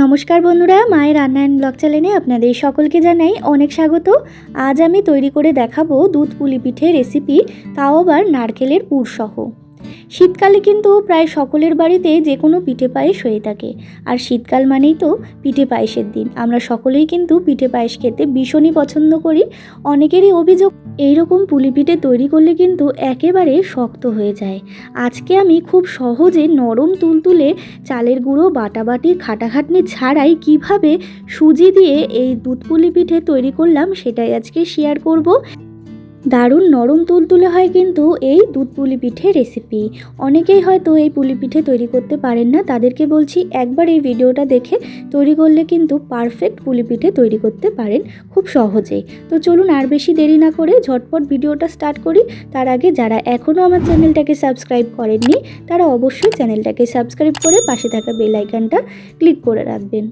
নমস্কার বন্ধুরা, মায়ের রান্নায়ন ব্লগ চ্যানেলে আপনাদের সকলকে জানাই অনেক স্বাগত। আজ আমি তৈরি করে দেখাবো দুধ পুলি পিঠে রেসিপি তাও আবার নারকেলের পুরসহ। শীতকালে কিন্তু প্রায় সকলের বাড়িতে যে কোনো পিঠে পায়েস হয়ে থাকে। আর শীতকাল মানেই তো পিঠে পায়েসের দিন। আমরা সকলেই কিন্তু পিঠে পায়েস খেতে ভীষণই পছন্দ করি। অনেকেরই অভিযোগ, এইরকম পুলি পিঠে তৈরি করলে কিন্তু একেবারে শক্ত হয়ে যায়। আজকে আমি খুব সহজে নরম তুলতুলে চালের গুঁড়ো বাটাবাটির খাটাখাটনি ছাড়াই কীভাবে সুজি দিয়ে এই দুধ পুলি পিঠে তৈরি করলাম সেটাই আজকে শেয়ার করব। দারুণ নরম তুলতুলে হয় কিন্তু এই দুধ পুলি পিঠে রেসিপি অনেকেই হয়তো এই পুলি পিঠে তৈরি করতে পারেন না, তাদেরকে বলছি একবার এই ভিডিওটা দেখে তৈরি করলে কিন্তু পারফেক্ট পুলি পিঠে তৈরি করতে পারেন খুব সহজেই তো চলুন আর বেশি দেরি না করে ঝটপট ভিডিওটা স্টার্ট করি। তার আগে যারা এখনও আমার চ্যানেলটাকে সাবস্ক্রাইব করেননি, তারা অবশ্যই চ্যানেলটাকে সাবস্ক্রাইব করে পাশে থাকা বেল আইকনটা ক্লিক করে রাখবেন।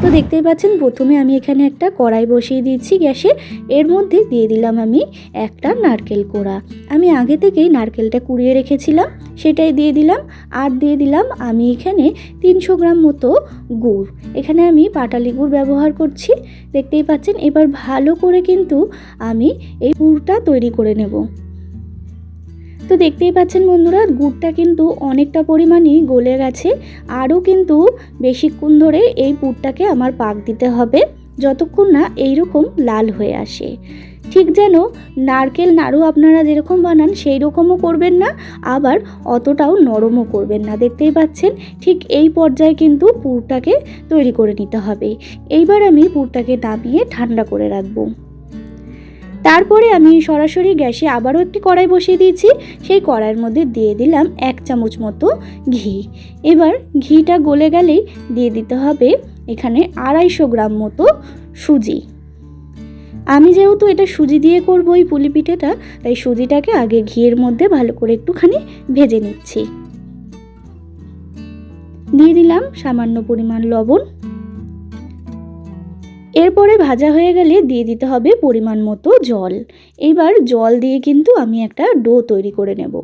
তো দেখতেই পাচ্ছেন, প্রথমে আমি এখানে একটা কড়াই বসিয়ে দিয়েছি গ্যাসে। এর মধ্যে দিয়ে দিলাম আমি একটা নারকেল কোড়া। আমি আগে থেকেই নারকেলটা কুড়িয়ে রেখেছিলাম, সেটাই দিয়ে দিলাম, আর দিয়ে দিলাম আমি এখানে তিনশো গ্রাম মতো গুড়। এখানে আমি পাটালি গুড় ব্যবহার করছি, দেখতেই পাচ্ছেন? এবার ভালো করে কিন্তু আমি এই গুড়টা তৈরি করে নেব। তো দেখতেই পাচ্ছেন বন্ধুরা, গুড়টা কিন্তু অনেকটা পরিমাণই গলে গেছে, আরও কিন্তু বেশিক্ষণ ধরে এই পুরটাকে আমার পাক দিতে হবে, যতক্ষণ না এইরকম লাল হয়ে আসে। ঠিক যেন নারকেল নাড়ু আপনারা যেরকম বানান সেই রকমও করবেন না, আবার অতটাও নরমও করবেন না। দেখতেই পাচ্ছেন, ঠিক এই পর্যায়ে কিন্তু পুরটাকে তৈরি করে নিতে হবে। এইবার আমি পুরটাকে নামিয়ে ঠান্ডা করে রাখব। তারপরে আমি সরাসরি গ্যাসে আবারও একটি কড়াই বসিয়ে দিয়েছি। সেই কড়াইয়ের মধ্যে দিয়ে দিলাম এক চামচ মতো ঘি। এবার ঘিটা গলে গেলেই দিয়ে দিতে হবে এখানে আড়াইশো গ্রাম মতো সুজি। আমি যেহেতু এটা সুজি দিয়ে করব এই পুলি পিঠেটা, তাই সুজিটাকে আগে ঘিয়ের মধ্যে ভালো করে একটুখানি ভেজে নিচ্ছি। দিয়ে দিলাম সামান্য পরিমাণ লবণ। এরপরে ভাজা হয়ে গেলে দিয়ে দিতে হবে পরিমাণ মতো জল। এবার জল দিয়ে কিন্তু আমি একটা ডো তৈরি করে নেব।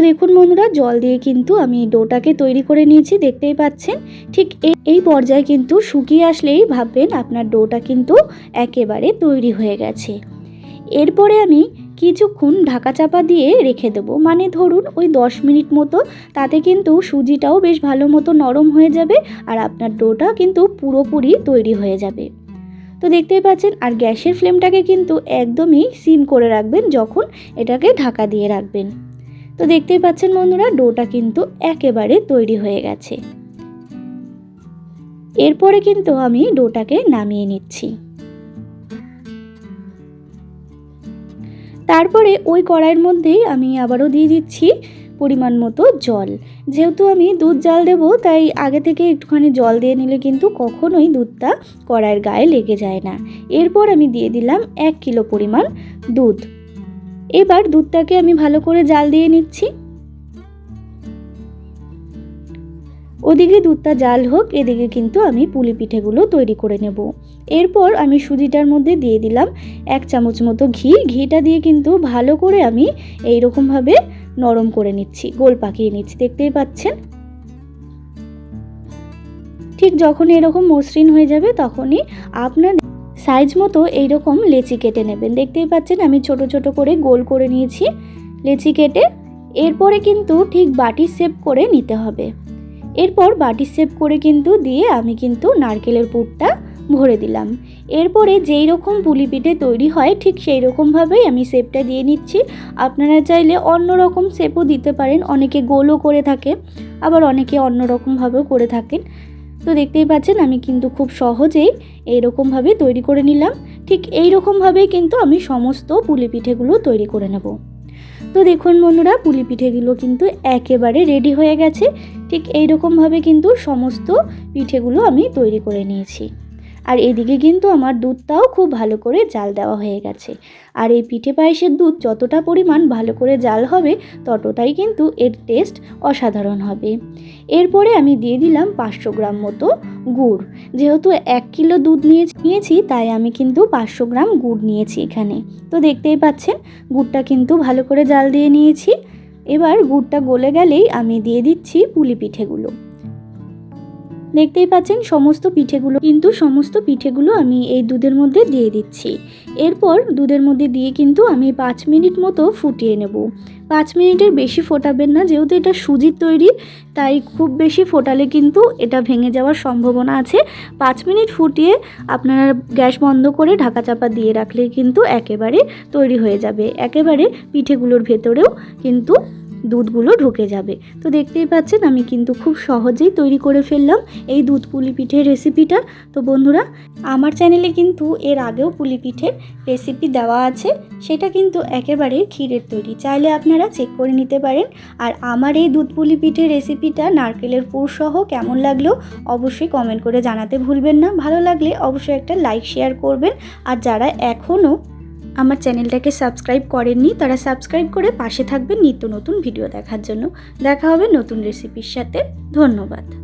দেখুন বন্ধুরা, জল দিয়ে কিন্তু আমি ডোটাকে তৈরি করে নিয়েছি, দেখতেই পাচ্ছেন। ঠিক এই পর্যায়ে কিন্তু শুকিয়ে আসলেই ভাববেন আপনার ডোটা কিন্তু একেবারে তৈরি হয়ে গেছে। এরপরে আমি কিছুক্ষণ ঢাকা চাপা দিয়ে রেখে দেবো। মানে ধরুন, ওই দশ মিনিট মতো, তাতে কিন্তু সুজিটাও বেশ ভালো মতো নরম হয়ে যাবে আর আপনার ডোটা কিন্তু পুরোপুরি তৈরি হয়ে যাবে। তো দেখতেই পাচ্ছেন, আর গ্যাসের ফ্লেমটাকে কিন্তু একদমই সিম করে রাখবেন, যখন এটাকে ঢাকা দিয়ে রাখবেন। তো দেখতেই পাচ্ছেন বন্ধুরা, ডোটা কিন্তু একেবারে তৈরি হয়ে গেছে। এরপরে কিন্তু আমি ডোটাকে নামিয়ে নিচ্ছি। তারপরে ওই কড়াইয়ের মধ্যেই আমি আবারও দিয়ে দিচ্ছি পরিমাণ মতো জল। যেহেতু আমি দুধ জাল দেবো, তাই আগে থেকে একটুখানি জল দিয়ে নিলে কিন্তু কখনোই দুধটা কড়াইয়ের গায়ে লেগে যায় না। এরপর আমি দিয়ে দিলাম এক কিলো পরিমাণ দুধ। এবার দুধটাকে আমি ভালো করে জাল দিয়ে নিচ্ছি। ওদিকে দুধটা জাল হোক, এদিকে কিন্তু আমি পুলি পিঠেগুলো তৈরি করে নেব। এরপর আমি সুজিটার মধ্যে দিয়ে দিলাম এক চামচ মতো ঘি। ঘিটা দিয়ে কিন্তু ভালো করে আমি এই রকমভাবে নরম করে নিচ্ছি, গোল পাকিয়ে নিচ্ছি, দেখতেই পাচ্ছেন? ঠিক যখন এরকম মসৃণ হয়ে যাবে তখনই আপনার সাইজ মতো এইরকম লেচি কেটে নেবেন। দেখতেই পাচ্ছেন আমি ছোট ছোট করে গোল করে নিয়েছি লেচি কেটে। এরপরে কিন্তু ঠিক বাটি শেপ করে নিতে হবে। এরপর বাটি শেপ করে কিন্তু দিয়ে আমি কিন্তু নারকেলের পুরটা ভরে দিলাম। এরপরে যেই রকম পুলি পিঠে তৈরি হয়, ঠিক সেই রকমভাবেই আমি শেপটা দিয়ে নিচ্ছি। আপনারা চাইলে অন্য রকম শেপও দিতে পারেন। অনেকে গোলও করে থাকে, আবার অনেকে অন্য রকমভাবেও করে থাকেন। তো দেখতেই পাচ্ছেন, আমি কিন্তু খুব সহজেই এইরকমভাবে তৈরি করে নিলাম। ঠিক এই রকমভাবেই কিন্তু আমি সমস্ত পুলি পিঠেগুলো তৈরি করে নেব। তো দেখুন বন্ধুরা পুলি পিঠেগুলো কিন্তু একেবারে রেডি হয়ে গেছে। ঠিক এই রকমভাবে কিন্তু সমস্ত পিঠেগুলো আমি তৈরি করে নিয়েছি। আর এদিকে কিন্তু আমার দুধটাও খুব ভালো করে জাল দেওয়া হয়ে গেছে। আর এই পিঠে পায়েসের দুধ যতটা পরিমাণ ভালো করে জাল হবে, ততটাই কিন্তু এর টেস্ট অসাধারণ হবে। এরপরে আমি দিয়ে দিলাম পাঁচশো গ্রাম মতো গুড়। যেহেতু এক কিলো দুধ নিয়ে নিয়েছি, তাই আমি কিন্তু পাঁচশো গ্রাম গুড় নিয়েছি এখানে। তো দেখতেই পাচ্ছেন, গুড়টা কিন্তু ভালো করে জাল দিয়ে নিয়েছি। এবার গুড়টা গলে গেলেই আমি দিয়ে দিচ্ছি পুলি পিঠেগুলো। দেখতেই পাচ্ছেন সমস্ত পিঠেগুলো, কিন্তু সমস্ত পিঠেগুলো আমি এই দুধের মধ্যে দিয়ে দিচ্ছি। এরপর দুধের মধ্যে দিয়ে কিন্তু আমি পাঁচ মিনিট মতো ফুটিয়ে নেব। পাঁচ মিনিটের বেশি ফোটাবেন না, যেহেতু এটা সুজির তৈরি, তাই খুব বেশি ফোটালে কিন্তু এটা ভেঙে যাওয়ার সম্ভাবনা আছে। পাঁচ মিনিট ফুটিয়ে আপনারা গ্যাস বন্ধ করে ঢাকা চাপা দিয়ে রাখলে কিন্তু একেবারে তৈরি হয়ে যাবে। একেবারে পিঠেগুলোর ভেতরেও কিন্তু দুধগুলো ঢুকে যাবে। তো দেখতেই পাচ্ছেন, আমি কিন্তু খুব সহজেই তৈরি করে ফেললাম এই দুধ পুলি পিঠের রেসিপিটা। তো বন্ধুরা, আমার চ্যানেলে কিন্তু এর আগেও পুলি পিঠের রেসিপি দেওয়া আছে। সেটা কিন্তু একেবারে ক্ষীরের তৈরি। চাইলে আপনারা চেক করে নিতে পারেন। আর আমার এই দুধ পুলি পিঠের রেসিপিটা নারকেলের পুর সহ কেমন লাগল অবশ্যই কমেন্ট করে জানাতে ভুলবেন না। ভালো লাগলে অবশ্যই একটা লাইক শেয়ার করবেন। আর যারা এখনও আমার চ্যানেলটাকে সাবস্ক্রাইব করেননি, তারা সাবস্ক্রাইব করে পাশে থাকবেন নিত্য নতুন ভিডিও দেখার জন্য। দেখা হবে নতুন রেসিপির সাথে। ধন্যবাদ।